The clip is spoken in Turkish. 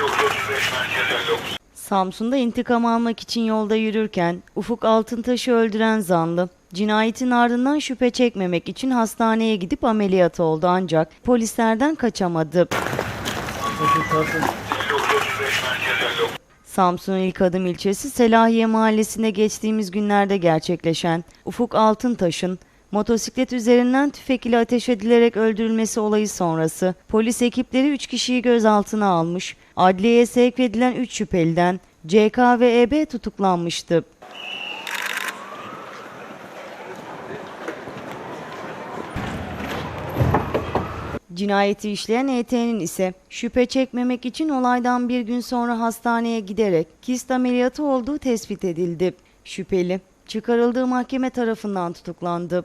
5935 merkez 59. Samsun'da intikam almak için yolda yürürken Ufuk Altıntaş'ı öldüren zanlı cinayetin ardından şüphe çekmemek için hastaneye gidip ameliyat oldu ancak polislerden kaçamadı. 5935 merkez 59. Samsun İlk Adım ilçesi Selahiye mahallesinde geçtiğimiz günlerde gerçekleşen Ufuk Altıntaş'ın motosiklet üzerinden tüfek ile ateş edilerek öldürülmesi olayı sonrası polis ekipleri 3 kişiyi gözaltına almış, adliyeye sevk edilen 3 şüpheliden CK ve EB tutuklanmıştı. Cinayeti işleyen ET'nin ise şüphe çekmemek için olaydan bir gün sonra hastaneye giderek kist ameliyatı olduğu tespit edildi. Şüpheli çıkarıldığı mahkeme tarafından tutuklandı.